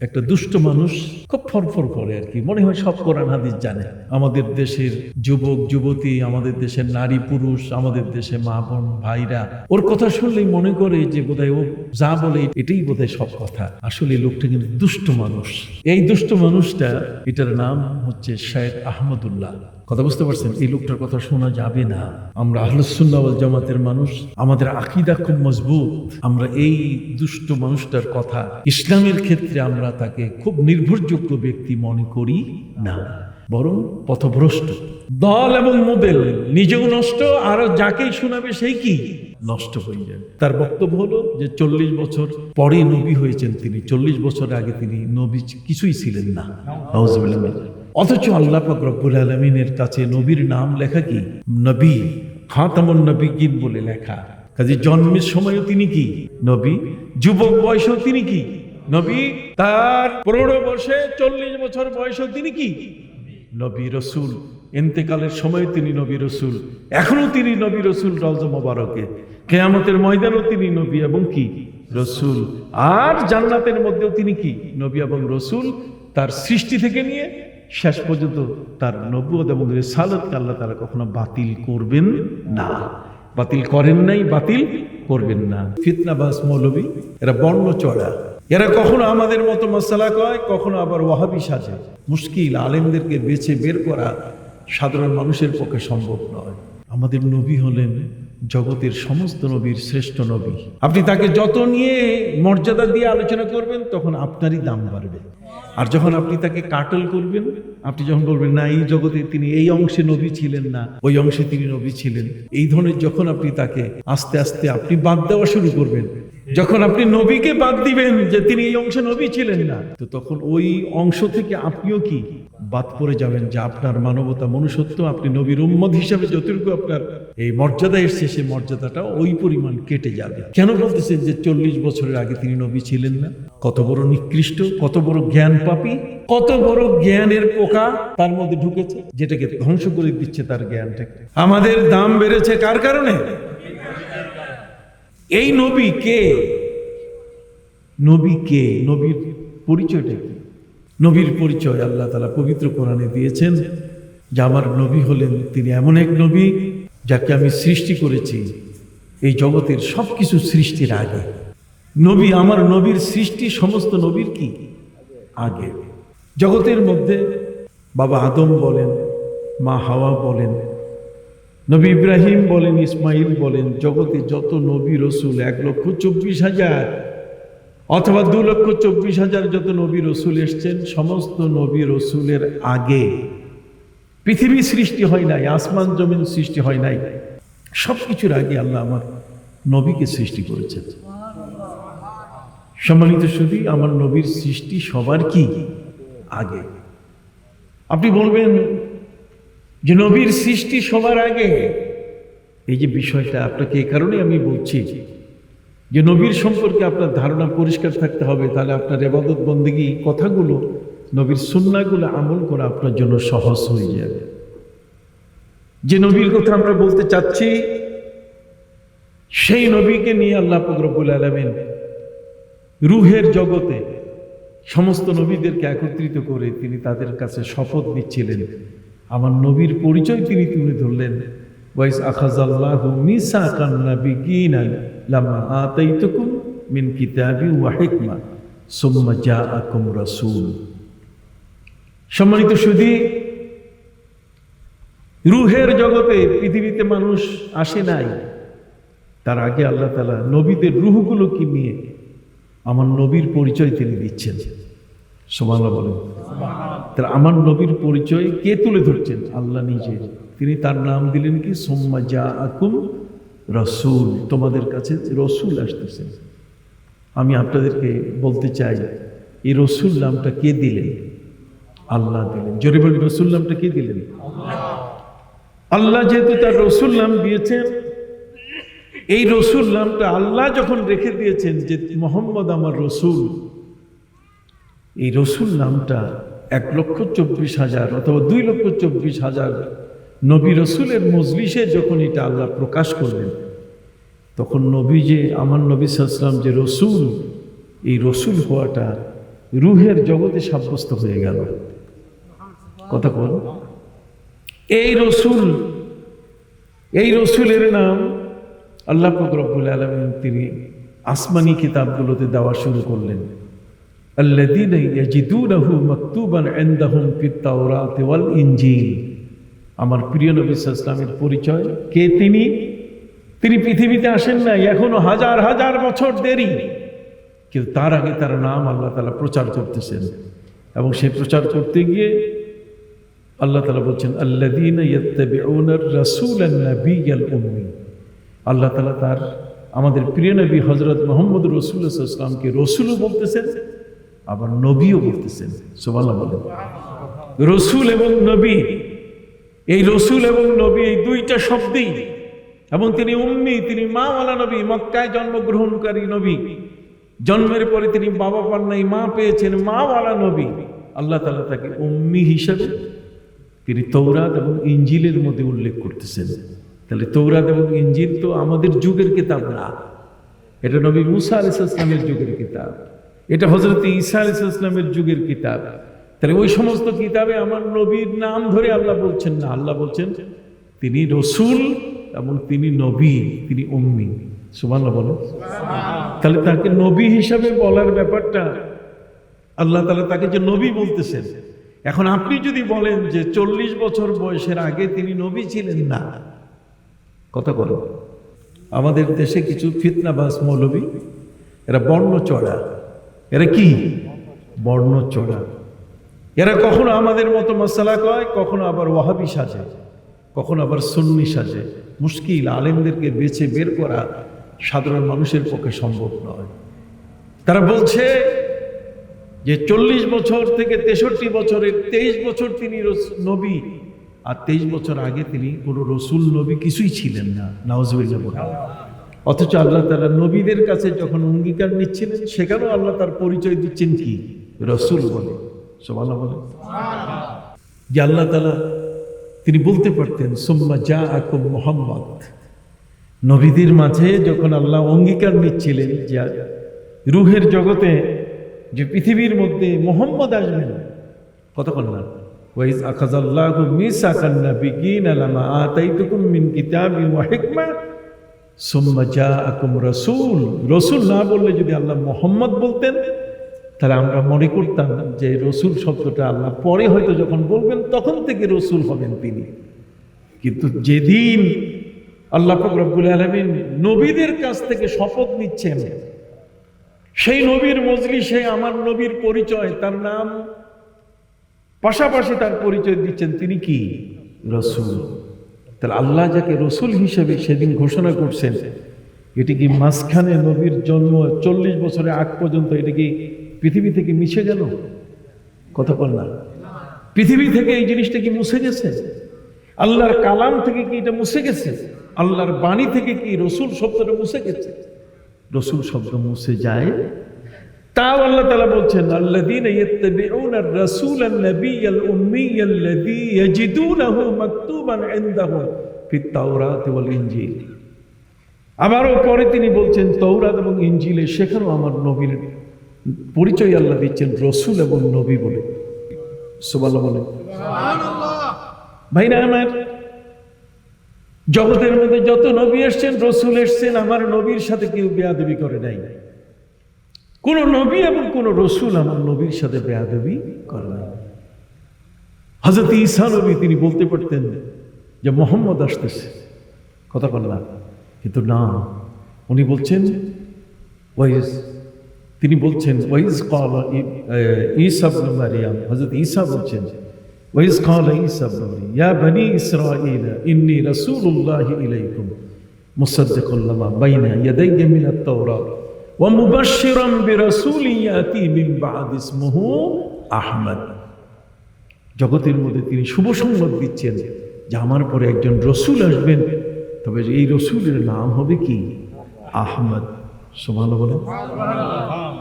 একটা দুষ্ট মানুষ খুব ফরফর করে আর কি। মনে হয় সব কোরআন হাদিস জানে। আমাদের দেশের যুবক, যুবতী, আমাদের দেশের নারী পুরুষ, আমাদের দেশের মা বোন, ভাইরা, ওর কথা শুনলেই মনে করে যে বোধহয় ও যা বলে এটাই বোধহয় সব কথা। আসলে লোকটা কিন্তু দুষ্ট মানুষ। এই দুষ্ট মানুষটা, এটার নাম হচ্ছে শায়েদ আহমদুল্লাহ। কথা বুঝতে পারছেন? এই লোকটার কথা শোনা যাবে না। আমরা আহলুসুল্লাহ জামাতের মানুষ, আমাদের আকিদা খুব মজবুত। আমরা এই দুষ্ট মানুষটার কথা ইসলামের ক্ষেত্রে আমরা তাকে খুব নির্ভরযোগ্য ব্যক্তি মনে করি না। বরং পথভ্রষ্ট। দল এবং মোদেল নিজেও নষ্ট, আর যাকেই শোনাবে সেই কি? নষ্ট হয়ে যাবে। তার বক্তব্য হলো যে চল্লিশ বছর পরে নবী হয়েছেন তিনি। চল্লিশ বছর আগে তিনি নবী কিছুই ছিলেন না। অথচ আল্লাহ রব্বুল আলমিনের কাছে নবীর নাম লেখা কি? নবী খাতামুল নবী নবীগিন বলে লেখা। কাজে জন্মের সময়ও তিনি কি? নবী, যুবক বয়সেও তিনি কি? নবী, তার প্রৌঢ় বয়সে চল্লিশ বছর বয়সেও তিনি কি? নবী রসুল। এন্তেকালের সময় তিনি নবী রসুল। এখনও তিনি নবী রসুল রজ মোবারকে। কেয়ামতের ময়দানও তিনি নবী এবং কি? রসুল। আর জান্নাতের মধ্যেও তিনি কি? নবী এবং রসুল তার সৃষ্টি থেকে নিয়ে শেষ পর্যন্ত তার নবুয়ত এবং রেসালতকে আল্লাহ তারা কখনো বাতিল করবেন না। বাতিল করেন নাই, বাতিল করবেন না। ফিতনাবাস মৌলবী, এরা বর্ণ চড়া। এরা কখনো আমাদের মতো মশলা কয় কখনো আবার ওয়াহাবি সাজে। মুশকিল আলেমদেরকে বেছে বের করা সাধারণ মানুষের পক্ষে সম্ভব নয়। আমাদের নবী হলেন জগতের সমস্ত নবীর শ্রেষ্ঠ নবী। আপনি তাকে যত নিয়ে মর্যাদা দিয়ে আলোচনা করবেন, তখন আপনারই দাম বাড়বে। আর যখন আপনি তাকে কাটল করবেন, আপনি যখন বলবেন, না, এই জগতে তিনি এই অংশে নবী ছিলেন না, ওই অংশে তিনি নবী ছিলেন। এই ধরনের যখন আপনি তাকে আস্তে আস্তে আপনি বাদ দেওয়া শুরু করবেন যখন আপনি নবীকে বাদ দিবেন যে তিনি এই অংশে নবী ছিলেন না, তো তখন ওই অংশ থেকে আপনিও কি বাদ পড়ে যাবেন যে আপনার মানবতা মনুষ্যত্ব আপনি নবীর উম্মদ হিসাবে যতটুকু আপনার এই মর্যাদা এসছে, সেই মর্যাদাটা ওই পরিমাণ কেটে যাবে। কেন বলতেছেন যে চল্লিশ বছরের আগে তিনি নবী ছিলেন না? কত বড় নিকৃষ্ট, কত বড় জ্ঞান পাপী, কত বড় জ্ঞানের পোকা তার মধ্যে ঢুকেছে, যেটাকে ধ্বংস করে দিচ্ছে তার জ্ঞানটাকে। আমাদের দাম বেড়েছে কার কারণে? এই নবী কে? নবী কে? নবীর পরিচয়টা কি? নবীর পরিচয় আল্লাহ তালা পবিত্র কোরআনে দিয়েছেন যে আমার নবী হলেন তিনি এমন এক নবী যাকে আমি সৃষ্টি করেছি। এই জগতের সব কিছু সৃষ্টির আগে। নবী আমার নবীর সৃষ্টি সমস্ত নবীর কি? আগে। জগতের মধ্যে বাবা আদম বলেন, মা হাওয়া বলেন নবী ইব্রাহিম বলেন, ইসমাইল বলেন, জগতে যত নবী রসুল, এক লক্ষ চব্বিশ হাজার অথবা দু লক্ষ চব্বিশ হাজার যত নবী রসুল এসছেন, সমস্ত নবী রসুলের আগে। পৃথিবী সৃষ্টি হয় নাই, আসমান জমিন সৃষ্টি হয় নাই। সব কিছুর আগে আল্লাহ আমার নবীকে সৃষ্টি করেছেন। সম্মানিত শুধু আমার নবীর সৃষ্টি সবার কি? আগে। আপনি বলবেন যে নবীর সৃষ্টি সবার আগে। এই যে বিষয়টা আপনাকে এই কারণে আমি বলছি যে নবীর সম্পর্কে আপনার ধারণা পরিষ্কার থাকতে হবে, তাহলে আপনার এবাদত বন্দিগি কথাগুলো, নবীর সুন্নাগুলো আমল করা আপনার জন্য সহজ হয়ে যাবে। যে নবীর কথা আমরা বলতে চাচ্ছি, সেই নবীকে নিয়ে আল্লাহ ফকরবুল আলমেন রুহের জগতে সমস্ত নবীদেরকে একত্রিত করে তিনি তাদের কাছে শপথ নিচ্ছিলেন। আমার নবীর পরিচয় তিনি তুলে ধরলেন। ওয়াইস আখাজাল্লাহু নাবিয়িনা লামা মিন কিতাবি সম্মানিত সুধী, রুহের জগতে পৃথিবীতে মানুষ আসে নাই। তার আগে আল্লাহ তালা নবীদের রুহগুলোকে নিয়ে আমার নবীর পরিচয় তিনি দিচ্ছেন। সোমাল্লা বলেন। তার আমার নবীর পরিচয় কে তুলে ধরছেন? আল্লাহ নিজে। তিনি তার নাম দিলেন কি? সোম্মা যা আকুম রসুল। তোমাদের কাছে রসুল আসতেছেন আমি আপনাদেরকে বলতে চাই, এই রসুল নামটা কে দিলেন? আল্লাহ দিলেন। জোরে বলি, রসুল নামটা কে দিলেন? আল্লাহ যেহেতু তার রসুল নাম দিয়েছেন, এই রসুল নামটা আল্লাহ যখন রেখে দিয়েছেন যে মোহাম্মদ আমার রসুল এই রসুল নামটা এক লক্ষ চব্বিশ হাজার অথবা দুই লক্ষ চব্বিশ হাজার নবী রসুলের মজলিসে যখন এটা আল্লাহ প্রকাশ করলেন, তখন নবী যে, আমার নবী সাল্লাম যে রসুল, এই রসুল হওয়াটা রুহের জগতে সাব্যস্ত হয়ে গেল। কথা বল। এই রসুল, এই রসুলের নাম আল্লাহ ফকরবুল আলমিন তিনি আসমানি কিতাবগুলোতে দেওয়া শুরু করলেন। الذين يجدونه مكتوبا عندهم في التوراة والإنجيل আমার প্রিয় নবী ইসলামের পরিচয় কে তিনি তিনি পৃথিবীতে আসেন নাই এখনো হাজার হাজার বছর দেরি কিন্তু তার আগে তার নাম আল্লাহ তালা প্রচার করতেছেন এবং সেই প্রচার করতে গিয়ে আল্লাহ তালা বলছেন আল্লাদিন রসুল উম্মি আল্লাহ তালা তার আমাদের প্রিয় নবী হজরত মোহাম্মদ রসুল ইসলামকে রসুলও বলতেছেন আবার নবীও বলতেছেন সোমাল্লাহ বলেন। রসুল এবং নবী, এই রসুল এবং নবী এই দুইটা শব্দেই, এবং তিনি উম্মি, তিনি মাওয়ালা নবী, মক্কায় জন্মগ্রহণকারী নবী। জন্মের পরে তিনি বাবা পান নাই, মা পেয়েছেন মাওয়ালা নবী। আল্লাহ তালা তাকে উম্মি হিসাবে তিনি তৌরাত এবং ইঞ্জিলের মধ্যে উল্লেখ করতেছেন। তাহলে তৌরাত এবং ইঞ্জিল তো আমাদের যুগের কিতাব না, এটা নবী মুসা আলিস ইসলামের যুগের কিতাব। এটা হজরত ঈসা আলিস ইসলামের যুগের কিতাব। তাহলে ওই সমস্ত কিতাবে আমার নবীর নাম ধরে আল্লাহ বলছেন না আল্লাহ বলছেন তিনি রসুল এবং তিনি নবী তিনি উম্মি। সুমাল্লাহ বলো। তাহলে তাকে নবী হিসাবে বলার ব্যাপারটা আল্লাহ তালা তাকে যে নবী বলতেছেন। এখন আপনি যদি বলেন যে চল্লিশ বছর বয়সের আগে তিনি নবী ছিলেন না কথা বলো। আমাদের দেশে কিছু ফিতনাবাস মৌলবী এরা বর্ণ চড়া এরা কি? বর্ণ চড়া এরা কখনো আমাদের মতো মশালা কয় কখনো আবার ওয়াহাবি সাজে, কখনো আবার সুন্নি সাজে। মুশকিল, আলেমদেরকে বেছে বের করা সাধারণ মানুষের পক্ষে সম্ভব নয়। তারা বলছে যে চল্লিশ বছর থেকে তেষট্টি বছরের তেইশ বছর তিনি নবী, আর তেইশ বছর আগে তিনি কোনো রসুল, নবী কিছুই ছিলেন না। বলে অথচ আল্লাহ তালা নবীদের কাছে যখন অঙ্গীকার নিচ্ছিলেন, সেখানেও আল্লাহ তার পরিচয় দিচ্ছেন কি? রসুল বলে। সবাল্লা বলে। যে আল্লাহ তালা তিনি বলতে পারতেন, সোম্মা যা আকুম মোহাম্মদ। নবীদের মাঝে যখন আল্লাহ অঙ্গীকার নিচ্ছিলেন যে রুহের জগতে যে পৃথিবীর মধ্যে মোহাম্মদ আসবেন, কতক্ষণ না? ওয়াইজ আখাজাল্লাহু মিসাকান নাবিয়িন লামা আতাইতুকুম মিন কিতাবিন ওয়া রাসূল। রাসূল না বললে যদি আল্লাহ মোহাম্মদ বলতেন, তাহলে আমরা মনে করতাম যে রসুল শব্দটা আল্লাহ পরে হয়তো যখন বলবেন, তখন থেকে রসুল হবেন তিনি। কিন্তু যেদিন আল্লাহ পাক রব্বুল আলমিন নবীদের কাছ থেকে শপথ নিচ্ছেন, সেই নবীর মজলি মজলিসে আমার নবীর পরিচয়, তার নাম পাশাপাশি তার পরিচয় দিচ্ছেন তিনি কি? রসুল। তাহলে আল্লাহ যাকে রসুল হিসেবে সেদিন ঘোষণা করছেন, এটি কি মাঝখানে নবীর জন্ম চল্লিশ বছরের আগ পর্যন্ত এটা কি পৃথিবী থেকে মিশে গেল? কথা বল না। পৃথিবী থেকে এই জিনিসটা কি মুছে গেছে? আল্লাহর কালাম থেকে কি এটা মুছে গেছে? আল্লাহর বাণী থেকে কি রসুল শব্দটা মুছে গেছে? রসুল শব্দ মুছে যায় তাও আল্লাহ তালা বলছেন আর-রাসূল আল্লাযী ইয়াজিদুনাহু মাকতুবান ইনদাহুম ওয়াল-ইনজিল আবারও পরে তিনি বলছেন তৌরাত এবং ইঞ্জিলে সেখানেও আমার নবীর পরিচয় আল্লাহ দিচ্ছেন রসুল এবং নবী বলে। সুবহানাল্লাহ বলে। ভাইরা আমার জগতের মধ্যে যত নবী এসছেন রসুল এসছেন আমার নবীর সাথে কেউ বেয়াদবি করে নাই। কোন নবী এবং কোন রসুল আমার নবীর সাথে বেয়াদবি করে নাই। হজরত ঈসা নবী তিনি বলতে পারতেন যে মোহাম্মদ আসতেছে। কথা বললাম কিন্তু না, উনি বলছেন, ওয়াইজ তিনি বলছেন, ওয়াইজ কল ইবনে মারিয়াম। হযরত ঈসা বলছেন, ওয়াইজ কল মারিয়াম, ইয়া বনি ইসরাঈল ইন্নী রাসূলুল্লাহি ইলাইকুম মুসাদ্দিকুল বাইনা ইয়াদাইয়া মিন আত-তাওরাত আহমদ জগতের মধ্যে তিনি শুভ সংবাদ দিচ্ছেন, যে আমার পরে একজন রসুল আসবেন। তবে এই রসুলের নাম হবে কি? আহমদ। সোমান বলে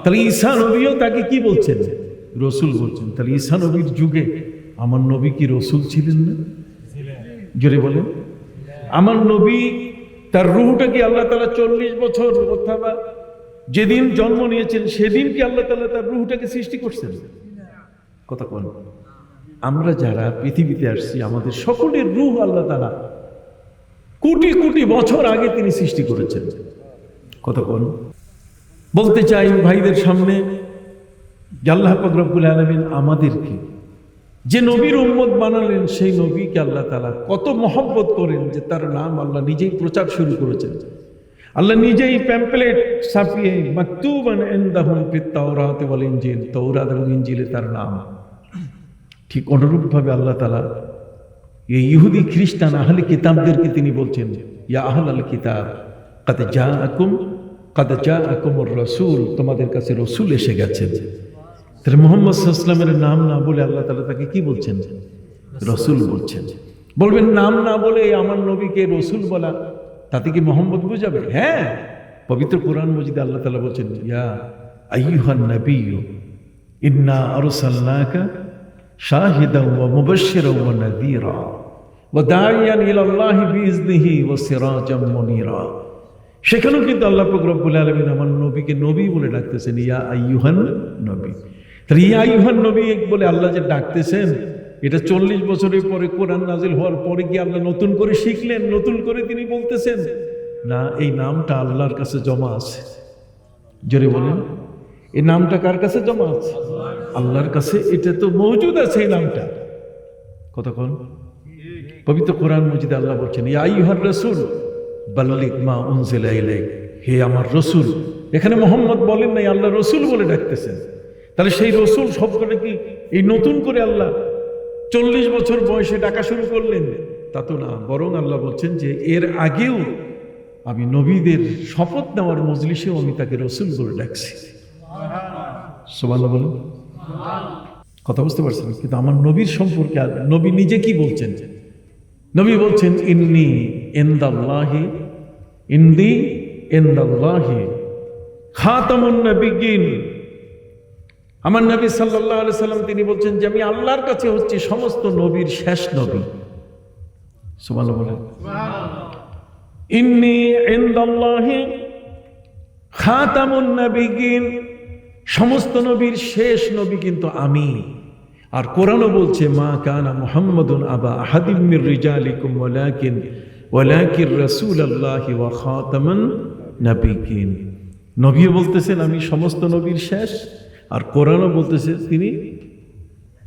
তাহলে ঈসা নবীও তাকে কি বলছেন? রসুল বলছেন। তাহলে ঈসা নবীর যুগে আমার নবী কি রসুল ছিলেন না? জোরে বলেন। আমার নবী তার রুহটা কি আল্লাহ তালা চল্লিশ বছর অথবা যেদিন জন্ম নিয়েছেন, সেদিন কি আল্লাহ তালা তার রুহটাকে সৃষ্টি করছেন? কথা কোন। আমরা যারা পৃথিবীতে আসছি, আমাদের সকলের রুহ আল্লাহ তালা কোটি কোটি বছর আগে তিনি সৃষ্টি করেছেন। কথা কোন। বলতে চাই ভাইদের সামনে আল্লাহ রব্বুল আলমিন আমাদেরকে যে নবীর উম্মত বানালেন, সেই নবীকে আল্লাহ তালা কত মহব্বত করেন যে তার নাম আল্লাহ নিজেই প্রচার শুরু করেছেন। আল্লাহ নিজেই প্যাম্পলেট ছাপিয়ে, মাকতুবান এন্দাহুম ফিত তাওরাত ওয়াল ইনজিল তৌরাত এবং ইনজিলে তার নাম। ঠিক অনুরূপভাবে আল্লাহ তালা এই ইহুদি খ্রিস্টান আহলে কিতাবদেরকে তিনি বলছেন, ইয়া আহল আল কিতাব কাতে যা আকুম কাতে যা আকুমর রসুল তোমাদের কাছে রসুল এসে গেছেন। তাহলে মোহাম্মদ সাল্লামের নাম না বলে আল্লাহ তালা তাকে কি বলছেন? রসুল বলছেন। বলবেন, নাম না বলে আমার নবীকে রসুল বলা তাতে কি মোহাম্মদ বোঝাবে? হ্যাঁ। পবিত্র কোরআন মজিদে আল্লাহ তালা বলছেন, ইয়া আইয়ুহান নবী ইন্না আরসালনাকা শাহিদাও ওয়া মুবাশশিরাও ওয়া নাযীরা ওয়া দাইয়ান ইলাল্লাহি বিইজনিহি ওয়া সিরাজাম মুনীরা। সেখানেও কিন্তু আল্লাহ পাক রব্বুল আলামিন আমার নবীকে নবী বলে ডাকতেছেন, ইয়া আইয়ুহান নবী। তাহলে ইয়া আইয়ুহান নবী বলে আল্লাহ যে ডাকতেছেন এটা চল্লিশ বছরের পরে কোরআন নাজিল হওয়ার পরে কি আল্লাহ নতুন করে শিখলেন? নতুন করে তিনি বলতেছেন, না, এই নামটা আল্লাহর কাছে জমা আছে। জোরে বলেন, এই নামটা কার কাছে জমা আছে? আল্লাহর কাছে, এটা তো মজুদ আছে এই নামটা। কতক্ষণ পবিত্র কোরআন মজিদ আল্লাহ বলছেন, ইয়া আইয়ুহার রাসূল বাল্লিক মা উনজিলা হে আমার রসুল, এখানে মোহাম্মদ বলেন নাই, আল্লাহ রসুল বলে ডাকতেছেন। তাহলে সেই রসুল শব্দটা কি এই নতুন করে আল্লাহ চল্লিশ বছর বয়সে ডাকা শুরু করলেন। তা তো না, বরং আল্লাহ বলছেন যে এর আগেও আমি নবীদের শপথ নেওয়ার মজলিসেও আমি তাকে রসুল বলে ডাকছি। সোমাল্লাহ বলেন। কথা বুঝতে পারছেন? কিন্তু আমার নবীর সম্পর্কে নবী নিজে কি বলছেন? নবী বলছেন, ইন্নি এন্দাল্লাহি ইন্দি এন্দাল্লাহি খাতামুন নবিগিন আমার নবী সাল্লাল্লাহু আলাইহি সাল্লাম তিনি বলছেন যে আমি আল্লাহর কাছে হচ্ছি সমস্ত নবীর শেষ নবী। সুবহানাল্লাহ বলেন। ইন্নি ইনদাল্লাহি খাতামুন নবিগিন। সমস্ত নবীর শেষ নবী কিন্তু আমি। আর কোরআনও বলছে মা কানা মুহাম্মাদুন আবা আহাদিম মির রিজালিকুম ওয়ালাকিন ওয়ালাকির রাসূলুল্লাহি ওয়া খাতামান নাবিয়িন নবীও বলতেছেন আমি সমস্ত নবীর শেষ আর কোরআনও বলতেছে তিনি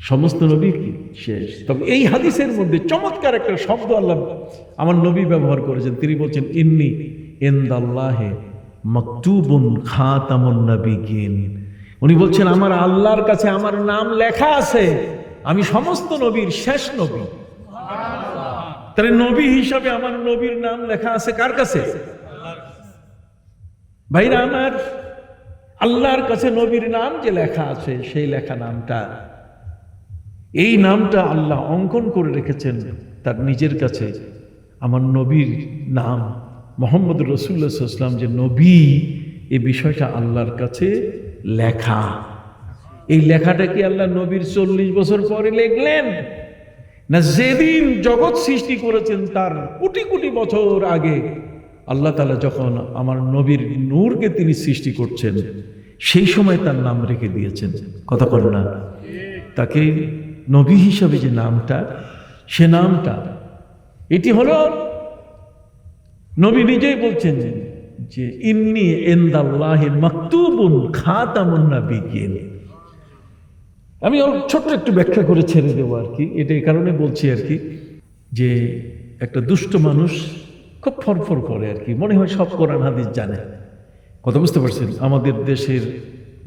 সমস্ত নবী কি? শেষ। তবে এই হাদিসের মধ্যে চমৎকার একটা শব্দ আল্লাহ আমার নবী ব্যবহার করেছেন। তিনি বলছেন, ইন্নি ইনদাল্লাহে মকতুবুন খাতামুন নাবিয়িন। উনি বলছেন, আমার আল্লাহর কাছে আমার নাম লেখা আছে। আমি সমস্ত নবীর শেষ নবী। তাহলে নবী হিসাবে আমার নবীর নাম লেখা আছে কার কাছে? ভাইরা আমার আল্লাহর কাছে নবীর নাম যে লেখা আছে, সেই লেখা নামটা। এই নামটা আল্লাহ অঙ্কন করে রেখেছেন তার নিজের কাছে। আমার নবীর নাম মোহাম্মদ রসুল্লাহাম যে নবী এই বিষয়টা আল্লাহর কাছে লেখা। এই লেখাটা কি আল্লাহ নবীর চল্লিশ বছর পরে লিখলেন? না যেদিন জগৎ সৃষ্টি করেছেন তার কোটি কোটি বছর আগে। আল্লাহ তালা যখন আমার নবীর নূরকে তিনি সৃষ্টি করছেন, সেই সময় তার নাম রেখে দিয়েছেন। কথা বলে না। তাকে নবী হিসাবে যে নামটা, সে নামটা, এটি হলো নবী নিজেই বলছেন যে, ইন্নি এন্দাল্লাহ মাকতুবুন খাতামুন নাবিয়িন আমি ছোট্ট একটু ব্যাখ্যা করে ছেড়ে দেবো আর কি। এটা এই কারণে বলছি আর কি যে, একটা দুষ্ট মানুষ খুব ফরফর করে আর কি। মনে হয় সব কোরআন হাদিস জানে। কথা বুঝতে পারছেন? আমাদের দেশের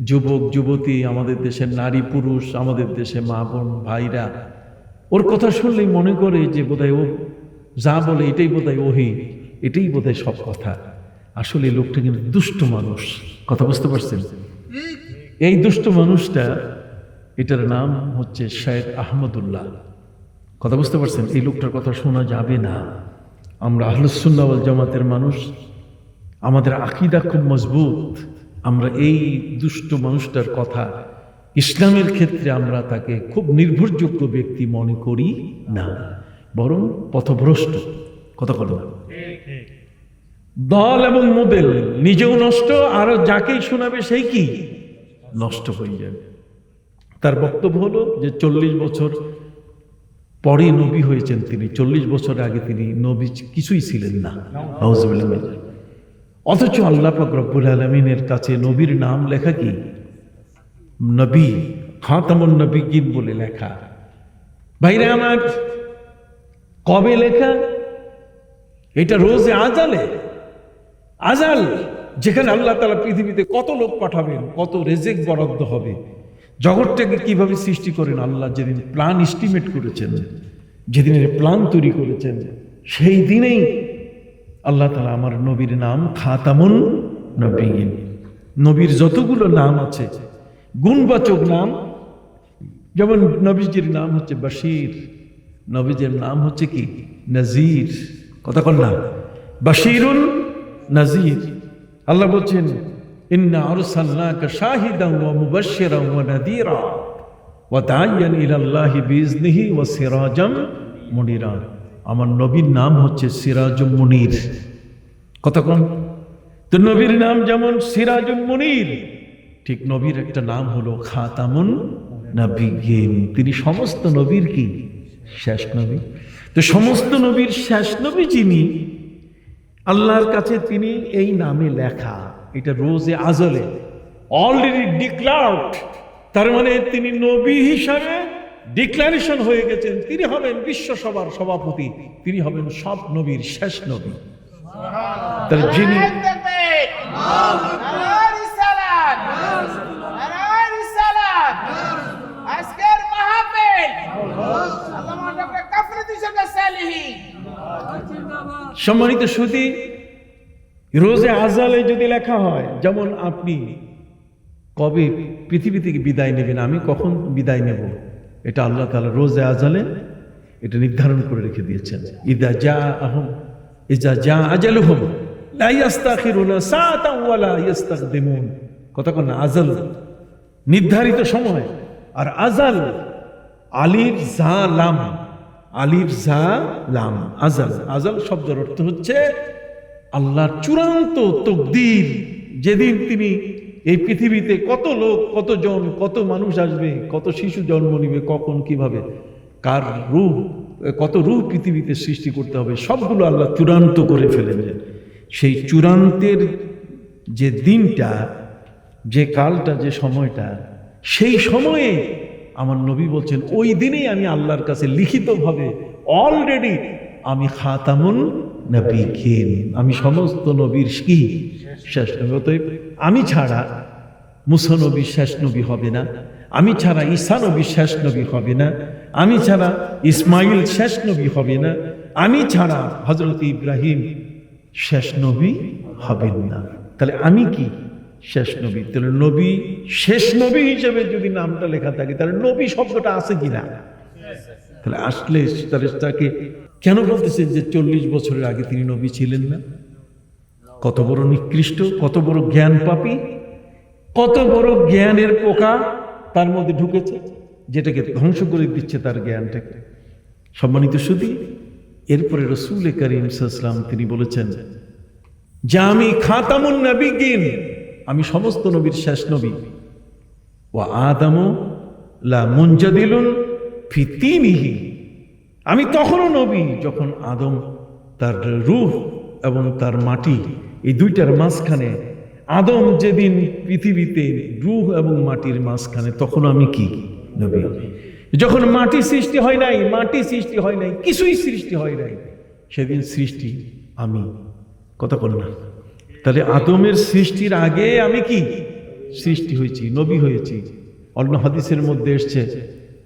যুবক যুবতী আমাদের দেশের নারী পুরুষ আমাদের দেশে মা বোন ভাইরা ওর কথা শুনলেই মনে করে যে বোধহয় ও যা বলে এটাই বোধহয় ওহি এটাই বোধহয় সব কথা। আসলে লোকটা কিন্তু দুষ্ট মানুষ। কথা বুঝতে পারছেন? এই দুষ্ট মানুষটা এটার নাম হচ্ছে শায়েদ আহমদুল্লাহ। কথা বুঝতে পারছেন? এই লোকটার কথা শোনা যাবে না। আমরা আহলুসুল্লাহ জামাতের মানুষ, আমাদের আকিদা খুব মজবুত। আমরা এই দুষ্ট মানুষটার কথা ইসলামের ক্ষেত্রে আমরা তাকে খুব নির্ভরযোগ্য ব্যক্তি মনে করি না, বরং পথভ্রষ্ট। কথা বলো। দল এবং মোদেল নিজেও নষ্ট, আরও যাকেই শোনাবে সেই কি? নষ্ট হয়ে যাবে। তার বক্তব্য হলো যে চল্লিশ বছর পরে নবী হয়েছেন তিনি, চল্লিশ বছর আগে তিনি, নবী কিছুই ছিলেন না। অথচ আল্লাহ পাক রব্বুল আলমিনের কাছে নবীর নাম লেখা কি? নবী, খাতামুন নবীগিন বলে লেখা। ভাইরা আমার, কবে লেখা? এটা রোজে আজালে। আজাল, যেখানে আল্লাহ তালা পৃথিবীতে কত লোক পাঠাবেন, কত রেজেক বরাদ্দ হবে। জগৎটাকে কীভাবে সৃষ্টি করেন আল্লাহ? যেদিন প্ল্যান এস্টিমেট করেছেন, যেদিনের প্ল্যান তৈরি করেছেন, সেই দিনেই আল্লাহ তালা আমার নবীর নাম খাতামুন নবীন। নবীর যতগুলো নাম আছে, গুণবাচক নাম, যেমন নবীজির নাম হচ্ছে বাশির, নবীজির নাম হচ্ছে কি? নজির। কথা কন না। বাশিরুল নজির। আল্লাহ বলছেন আমার নবীর নাম হচ্ছে সিরাজুম মুনির। কতক্ষণ তো নবীর নাম যেমন সিরাজুম মুনির, ঠিক নবীর একটা নাম হলো খাতামুন তিনি সমস্ত নবীর কি? শেষ নবী। তো সমস্ত নবীর শেষ নবী যিনি, আল্লাহর কাছে তিনি এই নামে লেখা। এটা রোজে আজলে অলরেডি ডিক্লার্ড তার মানে তিনি নবী হিসাবে ডিক্লারেশন হয়ে গেছেন। তিনি হবেন বিশ্বসভার সভাপতি, তিনি হবেন সব নবীর শেষ নবী। তার যিনি সম্মানিত সুদী রোজে আজালে যদি লেখা হয়, যেমন আপনি কবে পৃথিবী থেকে বিদায় নেবেন, আমি কখন বিদায় নেব? এটা আল্লাহ তাআলা রোজে আজালে এটা নির্ধারণ করে রেখে দিয়েছেন। ইদা যা আহম ইজা যা আজাল হুম কোন আজাল। নির্ধারিত সময়। আর আজাল, আলির জা লাম, আলির জা লাম, আজাল। আজাল শব্দের অর্থ হচ্ছে আল্লাহর চূড়ান্ত তকদির যেদিন তিনি এই পৃথিবীতে কত লোক, কতজন, কত মানুষ আসবে, কত শিশু জন্ম নিবে, কখন, কীভাবে, কার রূপ, কত রূপ পৃথিবীতে সৃষ্টি করতে হবে, সবগুলো আল্লাহ চূড়ান্ত করে ফেলেছেন। সেই চূড়ান্তের যে দিনটা, যে কালটা, যে সময়টা, সেই সময়ে আমার নবী বলছেন, ওই দিনেই আমি আল্লাহর কাছে লিখিতভাবে অলরেডি আমি খাতামুন নবী খেন আমি সমস্ত নবীর কি শেষ নবী। আমি ছাড়া মুসা নবী শেষ নবী হবে না। আমি ছাড়া ঈসা নবী শেষ নবী হবে না। আমি ছাড়া ইসমাইল শেষ নবী হবে না। আমি ছাড়া হজরত ইব্রাহিম শেষ নবী হবেন না। তাহলে আমি কি শেষ নবী? তাহলে নবী শেষ নবী হিসেবে যদি নামটা লেখা থাকে, তাহলে নবী শব্দটা আছে কিনা? তাহলে আসলে তাহলে তাকে কেন বলতেছেন যে চল্লিশ বছরের আগে তিনি নবী ছিলেন না? কত বড় নিকৃষ্ট, কত বড় জ্ঞান পাপী, কত বড় জ্ঞানের পোকা তার মধ্যে ঢুকেছে, যেটাকে ধ্বংস করে দিচ্ছে তার জ্ঞানটাকে। সম্মানিত শুধু এরপরে রসুল করিম ইসলাম তিনি বলেছেন, যে আমি খাতামুন নবীগিন আমি সমস্ত নবীর শেষ নবী। ও আদামু লা মুনজাদিলুন ফি তিনিহি আমি তখনও নবী যখন আদম তার রুহ এবং তার মাটি, এই দুইটার মাঝখানে, আদম যেদিন পৃথিবীতে রুহ এবং মাটির মাঝখানে, তখন আমি কি নবী? যখন মাটি সৃষ্টি হয় নাই, মাটি সৃষ্টি হয় নাই, কিছুই সৃষ্টি হয় নাই, সেদিন সৃষ্টি আমি। কথা বল না। তাহলে আদমের সৃষ্টির আগে আমি কি? সৃষ্টি হয়েছি, নবী হয়েছি। অন্য হাদিসের মধ্যে এসছে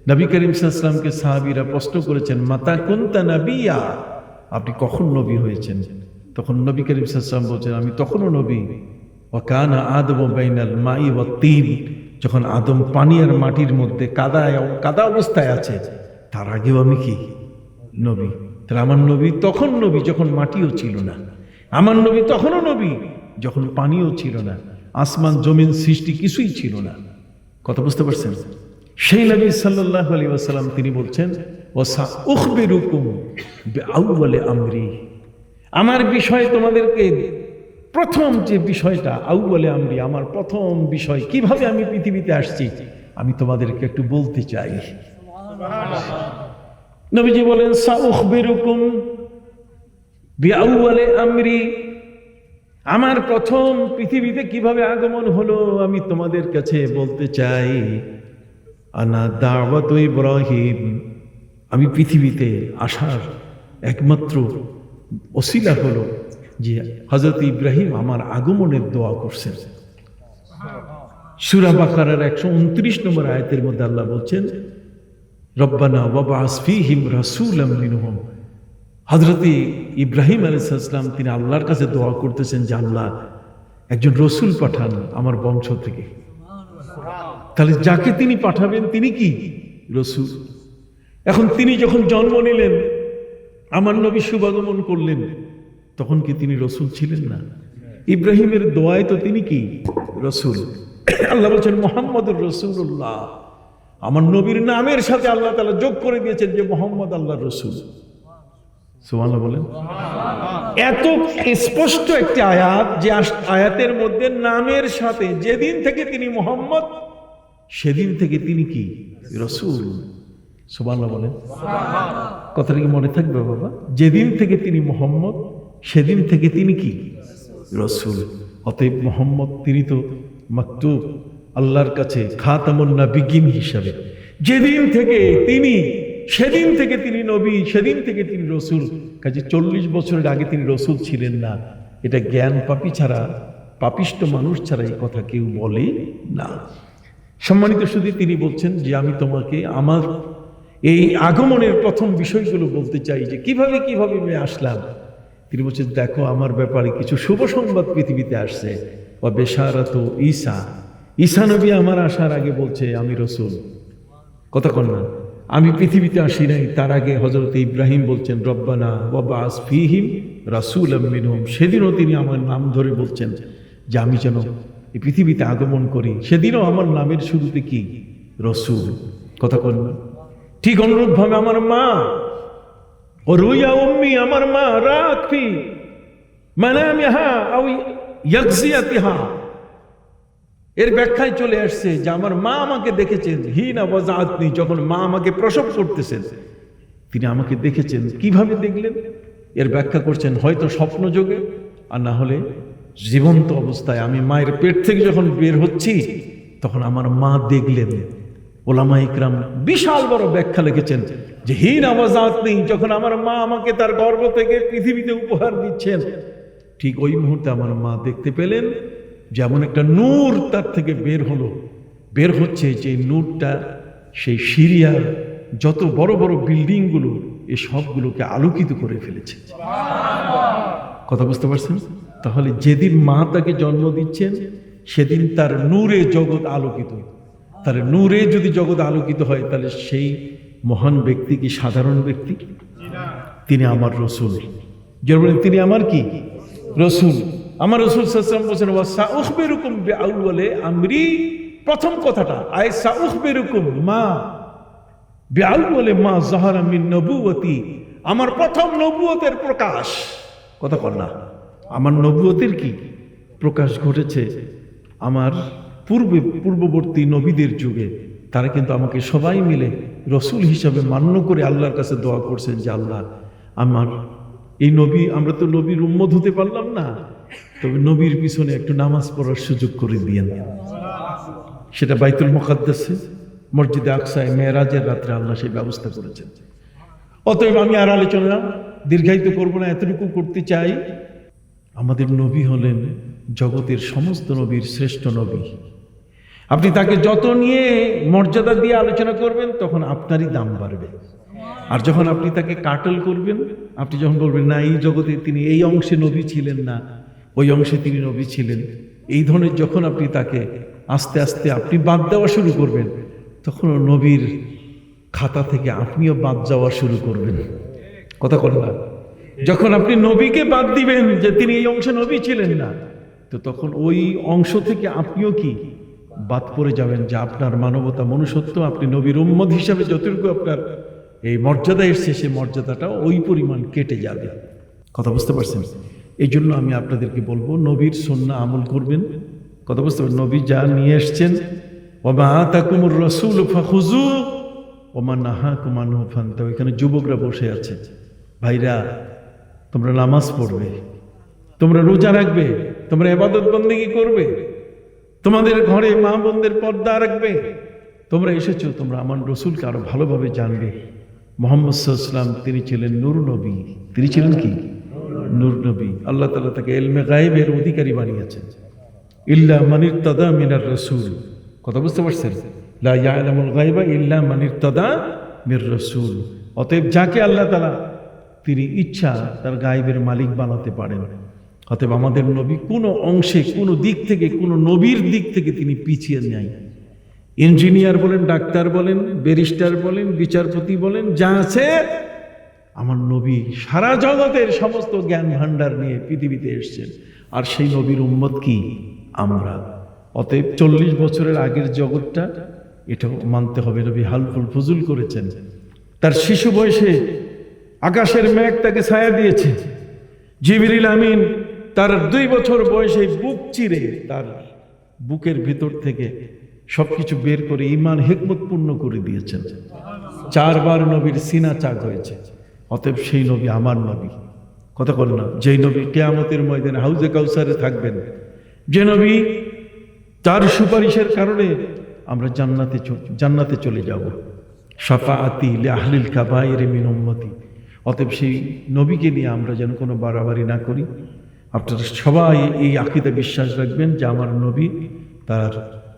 নবী করিম সাল্লামকে সাহাবিরা প্রশ্ন করেছেন, মাতা কুন্তা নবিয়া? আপনি কখন নবী হয়েছেন? তখন নবী করিম সাল্লাম বলছেন, আমি তখনও নবী। ও কানা আদম বাইনাল মাই ও তিন। যখন আদম পানি আর মাটির মধ্যে কাদায় কাদা অবস্থায় আছে, তার আগেও আমি কি? নবী। তাহলে আমার নবী তখন নবী যখন মাটিও ছিল না। আমার নবী তখনও নবী যখন পানিও ছিল না। আসমান, জমিন, সৃষ্টি কিছুই ছিল না। কথা বুঝতে পারছেন? সেই নবী সাল্লাহ আলী আসাল্লাম তিনি বলছেন ওসা ও উখবিরুকুম বিআউয়ালি আমরি। আমার বিষয়ে তোমাদেরকে প্রথম যে বিষয়টা আউ বলে আমি আমার প্রথম বিষয় কীভাবে আমি পৃথিবীতে আসছি আমি তোমাদেরকে একটু বলতে চাই। নবীজি বলেন সাউখ বেরুকুম বিআউয়ালে আমরি। আমার প্রথম পৃথিবীতে কীভাবে আগমন হলো আমি তোমাদের কাছে বলতে চাই। আনা দাওয়াত ইব্রাহিম। আমি পৃথিবীতে আসার একমাত্র ওসিলা হলো যে হজরত ইব্রাহিম আমার আগমনের দোয়া করছেন। সুরা বাকারার একশো উনত্রিশ নম্বর আয়তের মধ্যে আল্লাহ বলছেন, রব্বানা বাবা আসফিহিম রাসুল মিনহুম। হজরতি ইব্রাহিম আলাইসাল্লাম তিনি আল্লাহর কাছে দোয়া করতেছেন যে, আল্লাহ, একজন রসুল পাঠান আমার বংশ থেকে। তাহলে যাকে তিনি পাঠাবেন, তিনি কি? রসুল। এখন তিনি যখন জন্ম নিলেন, আমার নবী শুভাগমন করলেন, তখন কি তিনি রসুল ছিলেন না? ইব্রাহিমের দোয়ায় তো তিনি কি? রসুল। আল্লাহ বলছেন, মোহাম্মদুর রসুল্লাহ আমার নবীর নামের সাথে আল্লাহ তালা যোগ করে দিয়েছেন যে, মোহাম্মদ আল্লাহ রসুল। সুবহানাল্লাহ বলেন। এত স্পষ্ট একটি আয়াত যে আয়াতের মধ্যে নামের সাথে যেদিন থেকে তিনি মোহাম্মদ সেদিন থেকে তিনি কি? রসুল। সুবহানাল্লাহ বলেন। কথাটা কি মনে থাকবে বাবা? যেদিন থেকে তিনি মোহাম্মদ, সেদিন থেকে তিনি কি? রসুল। অতএব মোহাম্মদ তিনি তো মাকতুব, আল্লাহর কাছে খাতামুন্না বিজ্ঞান হিসাবে। যেদিন থেকে তিনি, সেদিন থেকে তিনি নবী, সেদিন থেকে তিনি রসুল। কাজে চল্লিশ বছরের আগে তিনি রসুল ছিলেন না। এটা জ্ঞান পাপি ছাড়া পাপিষ্ট মানুষ ছাড়া এই কথা কেউ বলে না। সম্মানিত শুধু তিনি বলছেন যে আমি তোমাকে আমার এই আগমনের প্রথম বিষয়গুলো বলতে চাই যে কীভাবে কীভাবে আমি আসলাম। তিনি বলছেন, দেখো, আমার ব্যাপারে কিছু শুভ সংবাদ পৃথিবীতে আসছে। বা বেশারাত ঈসা। ঈসা নবী আমার আসার আগে বলছে, আমি রসুল। কতক্ষণ না। আমি পৃথিবীতে আসি নাই। তার আগে হজরত ইব্রাহিম বলছেন, রব্বানা বাবা আসফিহিম রাসুল মিনহুম। সেদিনও তিনি আমার নাম ধরে বলছেন যে আমি যেন এই পৃথিবীতে আগমন করি। সেদিনও আমার নামের শুরুতে কি? রসুল। কথা না। ঠিক অনুরূপভাবে আমার মা। ও রুইয়া উম্মি আমার মা রাখি মানে আমি হা ইয়াকজিয়াতিহা এর ব্যাখ্যায় চলে আসছে যে আমার মা আমাকে দেখেছেন, হিনা বজাতনি যখন মা আমাকে প্রসব করতেছেন। তিনি আমাকে দেখেছেন। কীভাবে দেখলেন? এর ব্যাখ্যা করছেন, হয়তো স্বপ্ন যোগে আর না হলে জীবন্ত অবস্থায় আমি মায়ের পেট থেকে যখন বের হচ্ছি তখন আমার মা দেখলেন। ওলামা ইকরাম বিশাল বড় ব্যাখ্যা লিখেছেন যে হীন আওয়াজাত নেই যখন আমার মা আমাকে তার গর্ভ থেকে পৃথিবীতে উপহার দিচ্ছেন। ঠিক ওই মুহূর্তে আমার মা দেখতে পেলেন যেমন একটা নূর তার থেকে বের হলো। বের হচ্ছে যে নূরটা সেই সিরিয়ার যত বড় বড় বিল্ডিংগুলো এ সবগুলোকে আলোকিত করে ফেলেছে। কথা বুঝতে পারছেন? তাহলে যেদিন মা তাকে জন্ম দিচ্ছেন, সেদিন তার নূরে জগৎ আলোকিত তার নূরে যদি জগৎ আলোকিত হয়, তাহলে সেই মহান ব্যক্তি কি সাধারণ ব্যক্তি? তিনি আমার রসুল। বলেন, তিনি আমার কি? রসুল। আমার রসুল সাল্লাম বলছেন সাউখ বেরুকুম বলে আমরি। প্রথম কথাটা আয় সাউখ বেরুকুম মা বেআল বলে মা জাহারা মিন নবুয়তি আমার প্রথম নবুয়তের প্রকাশ। কথা কর না। আমার নবুয়তের কি প্রকাশ ঘটেছে? আমার পূর্বে, পূর্ববর্তী নবীদের যুগে তারা কিন্তু আমাকে সবাই মিলে রসুল হিসাবে মান্য করে আল্লাহর কাছে দোয়া করছেন যে, আল্লাহ, আমার এই নবী, আমরা তো নবীর উম্মত হতে পারলাম না। তবে নবীর পিছনে একটু নামাজ পড়ার সুযোগ করে দিয়েন। সেটা বাইতুল মোকাদ্দাসে, মসজিদে আকসায় মেয়েরাজের রাত্রে আল্লাহ সেই ব্যবস্থা করেছেন। অতএব আমি আর আলোচনা দীর্ঘায়িত করব না, এতটুকু করতে চাই। আমাদের নবী হলেন জগতের সমস্ত নবীর শ্রেষ্ঠ নবী। আপনি তাকে যত নিয়ে মর্যাদা দিয়ে আলোচনা করবেন, তখন আপনারই দাম বাড়বে। আর যখন আপনি তাকে কাটল করবেন, আপনি যখন বলবেন, না, এই জগতে তিনি এই অংশে নবী ছিলেন না, ওই অংশে তিনি নবী ছিলেন। এই ধরনের যখন আপনি তাকে আস্তে আস্তে আপনি বাদ দেওয়া শুরু করবেন তখন নবীর খাতা থেকে আপনিও বাদ যাওয়া শুরু করবেন। কথা না। যখন আপনি নবীকে বাদ দিবেন যে তিনি এই অংশে নবী ছিলেন না, তো তখন ওই অংশ থেকে আপনিও কি বাদ পড়ে যাবেন যে আপনার মানবতা মনুষ্যত্ব, আপনি নবীর উম্মদ হিসাবে যতটুকু আপনার এই মর্যাদা এসছে সে মর্যাদাটা ওই পরিমাণ কেটে যাবে। কথা বুঝতে পারছেন? এই জন্য আমি আপনাদেরকে বলব, নবীর সন্না আমল করবেন। কথা বুঝতে পারছেন? নবী যা নিয়ে এসছেন ওমা তাকুমুর রসুল ফাখুজু ওমা নাহা কুমানু ফান্তা এখানে যুবকরা বসে আছে। ভাইরা তোমরা নামাজ পড়বে। তোমরা রোজা রাখবে। তোমরা এবাদত বন্দেগী করবে। তোমাদের ঘরে মা বোনদের পর্দা রাখবে। তোমরা এসেছ, তোমরা আমার রসুলকে আরও ভালোভাবে জানবে। মোহাম্মদ সাল্লাম তিনি ছিলেন নূর নবী। তিনি ছিলেন কি? নূর নবী। আল্লাহ তালা তাকে এলমে গায়েবের অধিকারী বানিয়েছেন। ইল্লা মানির তদা মিনার রসুল। কথা বুঝতে পারছেন? লা ইয়ালামুল গায়বা ইল্লা মানির তদা মির রসুল। অতএব যাকে আল্লাহ তালা তিনি ইচ্ছা তার গায়েবের মালিক বানাতে পারেন। অতএব আমাদের নবী কোনো অংশে, কোনো দিক থেকে, কোনো নবীর দিক থেকে তিনি পিছিয়ে নেয় ইঞ্জিনিয়ার বলেন, ডাক্তার বলেন, ব্যারিস্টার বলেন, বিচারপতি বলেন, যা আছে, আমার নবী সারা জগতের সমস্ত জ্ঞান ভাণ্ডার নিয়ে পৃথিবীতে এসছেন। আর সেই নবীর উম্মত কি? আমরা। অতএব চল্লিশ বছরের আগের জগৎটা, এটাও মানতে হবে নবী হালফুল ফজুল করেছেন। তার শিশু বয়সে আকাশের মেঘ তাকে ছায়া দিয়েছে। জিবরিল আমিন তার দুই বছর বয়সে বুক চিরে তার বুকের ভিতর থেকে সবকিছু বের করে ইমান হেকমত পূর্ণ করে দিয়েছেন। চারবার নবীর সিনা চাক হয়েছে। অতএব সেই নবী আমার নবী। কথা বল না, যেই নবী কেয়ামতের ময়দানে হাউজে কাউসারে থাকবেন, যে নবী তার সুপারিশের কারণে আমরা জান্নাতে জান্নাতে চলে যাব। সাফাআতি লি আহলিল কাবায়ের মিন উম্মতি। অতএব সেই নবীকে নিয়ে আমরা যেন কোনো বাড়াবাড়ি না করি। আপনারা সবাই এই আকিদা বিশ্বাস রাখবেন যে আমার নবী তার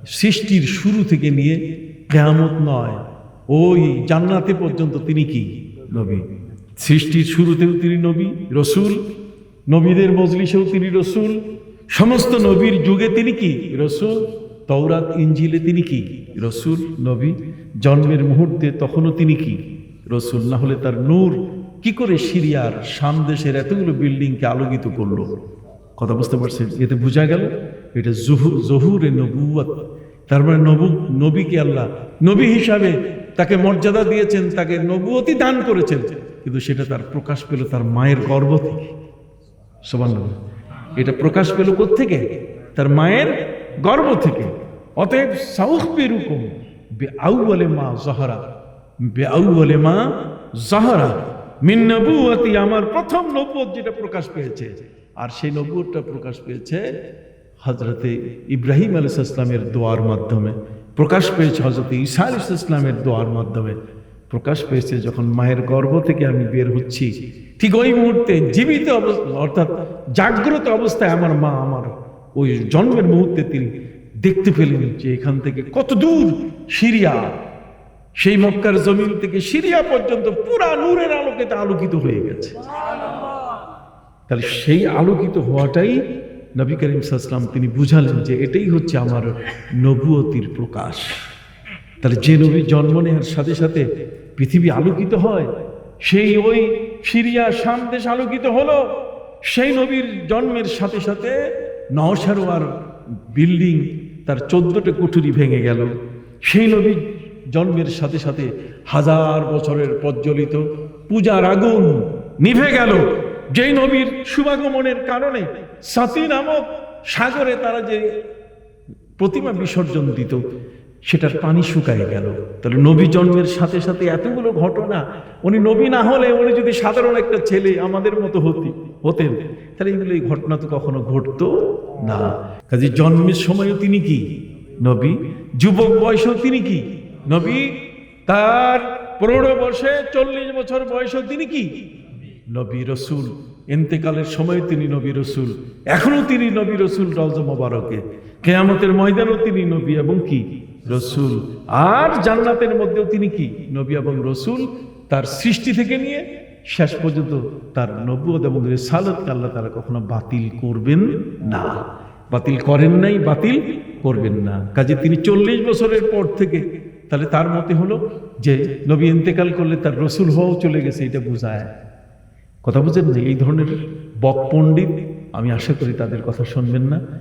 সৃষ্টির শুরু থেকে নিয়ে কেয়ামত নয়, ওই জান্নাতে পর্যন্ত তিনি কি? নবী। সৃষ্টির শুরুতেও তিনি নবী, রসুল, নবীদের মজলিসেও তিনি রসুল, সমস্ত নবীর যুগে তিনি কি? রসুল তৌরাত ইঞ্জিলে তিনি কি? রসুল, নবী, জন্মের মুহূর্তে তখনও তিনি কি? রসুল, না হলে তার নূর কি করে সিরিয়ার শাম দেশের এতগুলো বিল্ডিংকে আলোকিত করল? কথা বুঝতে পারছেন? এতে বোঝা গেল এটা জহু জহুরে নবুয়াত তার মানে নবু, নবীকে আল্লাহ, নবী হিসাবে তাকে মর্যাদা দিয়েছেন, তাকে নবুয়তি দান করেছেন। কিন্তু সেটা তার প্রকাশ পেল তার মায়ের গর্ভ থেকে। সমান এটা প্রকাশ পেল থেকে তার মায়ের গর্ভ থেকে। অতএব সাউখ বেরুকুম বে আউ বলে মা জহরা। বে আউ বলে মা জহরা। মিন নবুয়তি আমার প্রথম নবুয়ত যেটা প্রকাশ পেয়েছে। আর সেই নবুয়তটা প্রকাশ পেয়েছে হজরতে ইব্রাহিম আলী ইসলামের দোয়ার মাধ্যমে। প্রকাশ পেয়েছে হজরত ঈসা আলী ইসলামের দোয়ার মাধ্যমে। প্রকাশ পেয়েছে যখন মায়ের গর্ভ থেকে আমি বের হচ্ছি। ঠিক ওই মুহূর্তে জীবিত অবস্থা, অর্থাৎ জাগ্রত অবস্থায় আমার মা আমার ওই জন্মের মুহূর্তে তিনি দেখতে পেলেন যে এখান থেকে কত দূর সিরিয়া সেই মক্কার জমিন থেকে সিরিয়া পর্যন্ত পুরা নূরের আলোকিত আলোকিত হয়ে গেছে। তাহলে সেই আলোকিত হওয়াটাই নবী করিম সাল্লাম তিনি বুঝালেন যে এটাই হচ্ছে আমার নবুয়তির প্রকাশ। তাহলে যে নবী জন্ম নেওয়ার সাথে সাথে পৃথিবী আলোকিত হয়, সেই ওই সিরিয়া শাম দেশ আলোকিত হলো, সেই নবীর জন্মের সাথে সাথে নশারোয়ার বিল্ডিং তার চোদ্দটা কুঠুরি ভেঙে গেল। সেই নবীর জন্মের সাথে সাথে হাজার বছরের প্রজ্বলিত পূজার আগুন নিভে গেল। যেই নবীর শুভাগমনের কারণে সাতি নামক সাগরে তারা যে প্রতিমা বিসর্জন দিত, সেটার পানি শুকায় গেল। তাহলে নবী জন্মের সাথে সাথে এতগুলো ঘটনা, উনি নবী না হলে উনি যদি সাধারণ একটা ছেলে আমাদের মতো হতি হতেন, তাহলে এগুলো এই ঘটনা তো কখনো ঘটতো না। কাজে জন্মের সময়ও তিনি কি? নবী। যুবক বয়সেও তিনি কি? নবী তার প্রৌঢ় বর্ষে চল্লিশ বছর বয়সেও তিনি কি? নবী রসুল। এন্তেকালের সময় তিনি নবী রসুল। এখনও তিনি নবী রসুল রজ মোবারকে। কেয়ামতের ময়দানও তিনি নবী এবং কি? রসুল। আর জান্নাতের মধ্যেও তিনি কি? নবী এবং রসুল। তার সৃষ্টি থেকে নিয়ে শেষ পর্যন্ত তার নবুয়ত এবং রেসালতকে আল্লাহ তারা কখনো বাতিল করবেন না। বাতিল করেন নাই, বাতিল করবেন না। কাজে তিনি চল্লিশ বছরের পর থেকে তাহলে তার মতে হলো যে নবী ইন্তেকাল করলে তার রসুল হওয়াও চলে গেছে, এটা বোঝায়। কথা বুঝেন যে এই ধরনের বক পণ্ডিত আমি আশা করি তাদের কথা শুনবেন না।